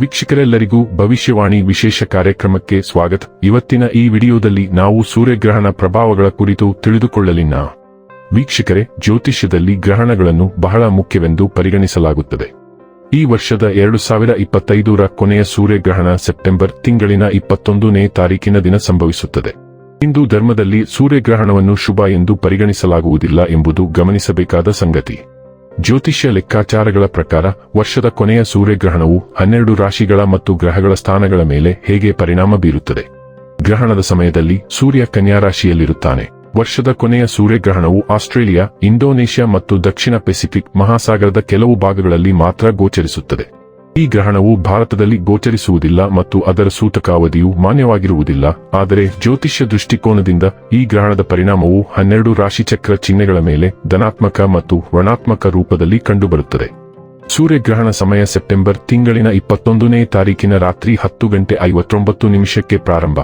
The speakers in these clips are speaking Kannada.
ವೀಕ್ಷಕರೆಲ್ಲರಿಗೂ ಭವಿಷ್ಯವಾಣಿ ವಿಶೇಷ ಕಾರ್ಯಕ್ರಮಕ್ಕೆ ಸ್ವಾಗತ. ಇವತ್ತಿನ ಈ ವಿಡಿಯೋದಲ್ಲಿ ನಾವು ಸೂರ್ಯಗ್ರಹಣ ಪ್ರಭಾವಗಳ ಕುರಿತು ತಿಳಿದುಕೊಳ್ಳಲಿನ ವೀಕ್ಷಕರೇ, ಜ್ಯೋತಿಷ್ಯದಲ್ಲಿ ಗ್ರಹಣಗಳನ್ನು ಬಹಳ ಮುಖ್ಯವೆಂದು ಪರಿಗಣಿಸಲಾಗುತ್ತದೆ. ಈ ವರ್ಷದ ಎರಡು ಸಾವಿರ ಇಪ್ಪತ್ತೈದರ ಕೊನೆಯ ಸೂರ್ಯಗ್ರಹಣ ಸೆಪ್ಟೆಂಬರ್ ತಿಂಗಳಿನ ಇಪ್ಪತ್ತೊಂದನೇ ತಾರೀಕಿನ ದಿನ ಸಂಭವಿಸುತ್ತದೆ. ಹಿಂದೂ ಧರ್ಮದಲ್ಲಿ ಸೂರ್ಯಗ್ರಹಣವನ್ನು ಶುಭ ಎಂದು ಪರಿಗಣಿಸಲಾಗುವುದಿಲ್ಲ ಎಂಬುದು ಗಮನಿಸಬೇಕಾದ ಸಂಗತಿ. ಜ್ಯೋತಿಷ್ಯ ಲೆಕ್ಕಾಚಾರಗಳ ಪ್ರಕಾರ ವರ್ಷದ ಕೊನೆಯ ಸೂರ್ಯಗ್ರಹಣವು ಹನ್ನೆರಡು ರಾಶಿಗಳ ಮತ್ತು ಗ್ರಹಗಳ ಸ್ಥಾನಗಳ ಮೇಲೆ ಹೇಗೆ ಪರಿಣಾಮ ಬೀರುತ್ತದೆ? ಗ್ರಹಣದ ಸಮಯದಲ್ಲಿ ಸೂರ್ಯ ಕನ್ಯಾ ರಾಶಿಯಲ್ಲಿರುತ್ತಾನೆ. ವರ್ಷದ ಕೊನೆಯ ಸೂರ್ಯಗ್ರಹಣವು ಆಸ್ಟ್ರೇಲಿಯಾ, ಇಂಡೋನೇಷ್ಯಾ ಮತ್ತು ದಕ್ಷಿಣ ಪೆಸಿಫಿಕ್ ಮಹಾಸಾಗರದ ಕೆಲವು ಭಾಗಗಳಲ್ಲಿ ಮಾತ್ರ ಗೋಚರಿಸುತ್ತದೆ. ಈ ಗ್ರಹಣವು ಭಾರತದಲ್ಲಿ ಗೋಚರಿಸುವುದಿಲ್ಲ ಮತ್ತು ಅದರ ಸೂತಕಾವಧಿಯು ಮಾನ್ಯವಾಗಿರುವುದಿಲ್ಲ. ಆದರೆ ಜ್ಯೋತಿಷ್ಯ ದೃಷ್ಟಿಕೋನದಿಂದ ಈ ಗ್ರಹಣದ ಪರಿಣಾಮವು ಹನ್ನೆರಡು ರಾಶಿಚಕ್ರ ಚಿಹ್ನೆಗಳ ಮೇಲೆ ಧನಾತ್ಮಕ ಮತ್ತು ಋಣಾತ್ಮಕ ರೂಪದಲ್ಲಿ ಕಂಡುಬರುತ್ತದೆ. ಸೂರ್ಯಗ್ರಹಣ ಸಮಯ ಸೆಪ್ಟೆಂಬರ್ ತಿಂಗಳಿನ ಇಪ್ಪತ್ತೊಂದನೇ ತಾರೀಕಿನ ರಾತ್ರಿ ಹತ್ತು ಗಂಟೆ ಐವತ್ತೊಂಬತ್ತು ನಿಮಿಷಕ್ಕೆ ಪ್ರಾರಂಭ.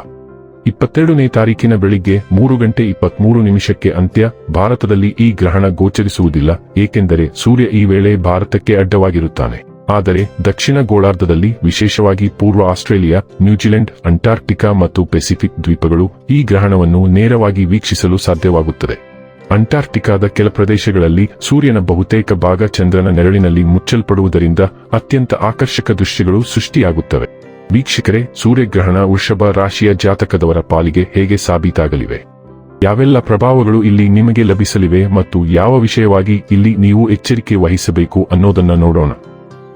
ಇಪ್ಪತ್ತೆರಡನೇ ತಾರೀಕಿನ ಬೆಳಿಗ್ಗೆ ಮೂರು ಗಂಟೆ ಇಪ್ಪತ್ಮೂರು ನಿಮಿಷಕ್ಕೆ ಅಂತ್ಯ. ಭಾರತದಲ್ಲಿ ಈ ಗ್ರಹಣ ಗೋಚರಿಸುವುದಿಲ್ಲ, ಏಕೆಂದರೆ ಸೂರ್ಯ ಈ ವೇಳೆ ಭಾರತಕ್ಕೆ ಅಡ್ಡವಾಗಿರುತ್ತಾನೆ. ಆದರೆ ದಕ್ಷಿಣ ಗೋಳಾರ್ಧದಲ್ಲಿ, ವಿಶೇಷವಾಗಿ ಪೂರ್ವ ಆಸ್ಟ್ರೇಲಿಯಾ, ನ್ಯೂಜಿಲೆಂಡ್, ಅಂಟಾರ್ಕ್ಟಿಕಾ ಮತ್ತು ಪೆಸಿಫಿಕ್ ದ್ವೀಪಗಳು ಈ ಗ್ರಹಣವನ್ನು ನೇರವಾಗಿ ವೀಕ್ಷಿಸಲು ಸಾಧ್ಯವಾಗುತ್ತದೆ. ಅಂಟಾರ್ಕ್ಟಿಕಾದ ಕೆಲ ಪ್ರದೇಶಗಳಲ್ಲಿ ಸೂರ್ಯನ ಬಹುತೇಕ ಭಾಗ ಚಂದ್ರನ ನೆರಳಿನಲ್ಲಿ ಮುಚ್ಚಲ್ಪಡುವುದರಿಂದ ಅತ್ಯಂತ ಆಕರ್ಷಕ ದೃಶ್ಯಗಳು ಸೃಷ್ಟಿಯಾಗುತ್ತವೆ. ವೀಕ್ಷಕರೇ, ಸೂರ್ಯಗ್ರಹಣ ವೃಷಭ ರಾಶಿಯ ಜಾತಕದವರ ಪಾಲಿಗೆ ಹೇಗೆ ಸಾಬೀತಾಗಲಿವೆ? ಯಾವೆಲ್ಲ ಪ್ರಭಾವಗಳು ಇಲ್ಲಿ ನಿಮಗೆ ಲಭಿಸಲಿವೆ ಮತ್ತು ಯಾವ ವಿಷಯವಾಗಿ ಇಲ್ಲಿ ನೀವು ಎಚ್ಚರಿಕೆ ವಹಿಸಬೇಕು ಅನ್ನೋದನ್ನ ನೋಡೋಣ.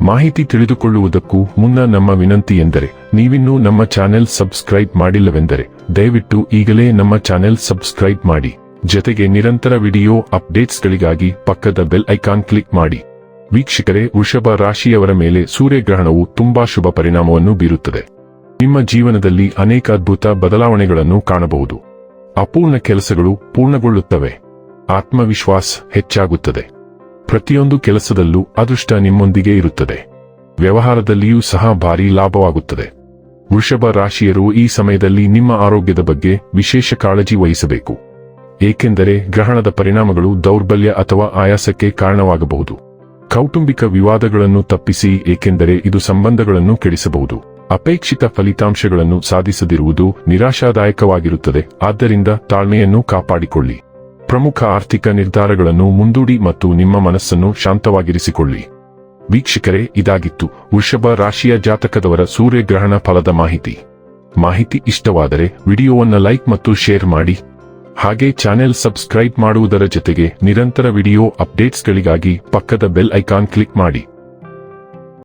ಮಾಹಿತಿ ತಿಳಿದುಕೊಳ್ಳುವುದಕ್ಕೂ ಮುನ್ನ ನಮ್ಮ ವಿನಂತಿ ಎಂದರೆ, ನೀವಿನ್ನೂ ನಮ್ಮ ಚಾನೆಲ್ ಸಬ್ಸ್ಕ್ರೈಬ್ ಮಾಡಿಲ್ಲವೆಂದರೆ, ದಯವಿಟ್ಟು ಈಗಲೇ ನಮ್ಮ ಚಾನೆಲ್ ಸಬ್ಸ್ಕ್ರೈಬ್ ಮಾಡಿ. ಜೊತೆಗೆ ನಿರಂತರ ವಿಡಿಯೋ ಅಪ್ಡೇಟ್ಸ್ಗಳಿಗಾಗಿ ಪಕ್ಕದ ಬೆಲ್ ಐಕಾನ್ ಕ್ಲಿಕ್ ಮಾಡಿ. ವೀಕ್ಷಕರೇ, ವೃಷಭ ರಾಶಿಯವರ ಮೇಲೆ ಸೂರ್ಯಗ್ರಹಣವು ತುಂಬಾ ಶುಭ ಪರಿಣಾಮವನ್ನು ಬೀರುತ್ತದೆ. ನಿಮ್ಮ ಜೀವನದಲ್ಲಿ ಅನೇಕ ಅದ್ಭುತ ಬದಲಾವಣೆಗಳನ್ನು ಕಾಣಬಹುದು. ಅಪೂರ್ಣ ಕೆಲಸಗಳು ಪೂರ್ಣಗೊಳ್ಳುತ್ತವೆ. ಆತ್ಮವಿಶ್ವಾಸ ಹೆಚ್ಚಾಗುತ್ತದೆ. ಪ್ರತಿಯೊಂದು ಕೆಲಸದಲ್ಲೂ ಅದೃಷ್ಟ ನಿಮ್ಮೊಂದಿಗೆ ಇರುತ್ತದೆ. ವ್ಯವಹಾರದಲ್ಲಿಯೂ ಸಹ ಭಾರಿ ಲಾಭವಾಗುತ್ತದೆ. ವೃಷಭ ರಾಶಿಯರು ಈ ಸಮಯದಲ್ಲಿ ನಿಮ್ಮ ಆರೋಗ್ಯದ ಬಗ್ಗೆ ವಿಶೇಷ ಕಾಳಜಿ ವಹಿಸಬೇಕು. ಏಕೆಂದರೆ ಗ್ರಹಣದ ಪರಿಣಾಮಗಳು ದೌರ್ಬಲ್ಯ ಅಥವಾ ಆಯಾಸಕ್ಕೆ ಕಾರಣವಾಗಬಹುದು. ಕೌಟುಂಬಿಕ ವಿವಾದಗಳನ್ನು ತಪ್ಪಿಸಿ, ಏಕೆಂದರೆ ಇದು ಸಂಬಂಧಗಳನ್ನು ಕೆಡಿಸಬಹುದು. ಅಪೇಕ್ಷಿತ ಫಲಿತಾಂಶಗಳನ್ನು ಸಾಧಿಸದಿರುವುದು ನಿರಾಶಾದಾಯಕವಾಗಿರುತ್ತದೆ. ಆದ್ದರಿಂದ ತಾಳ್ಮೆಯನ್ನು ಕಾಪಾಡಿಕೊಳ್ಳಿ. ಪ್ರಮುಖ ಆರ್ಥಿಕ ನಿರ್ಧಾರಗಳನ್ನು ಮುಂದೂಡಿ ಮತ್ತು ನಿಮ್ಮ ಮನಸ್ಸನ್ನು ಶಾಂತವಾಗಿರಿಸಿಕೊಳ್ಳಿ. ವೀಕ್ಷಕರೇ, ಇದಾಗಿತ್ತು ವೃಷಭ ರಾಶಿಯ ಜಾತಕದವರ ಸೂರ್ಯಗ್ರಹಣ ಫಲದ ಮಾಹಿತಿ. ಮಾಹಿತಿ ಇಷ್ಟವಾದರೆ ವಿಡಿಯೋವನ್ನ ಲೈಕ್ ಮತ್ತು ಶೇರ್ ಮಾಡಿ. ಹಾಗೆ ಚಾನೆಲ್ ಸಬ್ಸ್ಕ್ರೈಬ್ ಮಾಡುವುದರ ಜೊತೆಗೆ ನಿರಂತರ ವಿಡಿಯೋ ಅಪ್ಡೇಟ್ಸ್ಗಳಿಗಾಗಿ ಪಕ್ಕದ ಬೆಲ್ ಐಕಾನ್ ಕ್ಲಿಕ್ ಮಾಡಿ.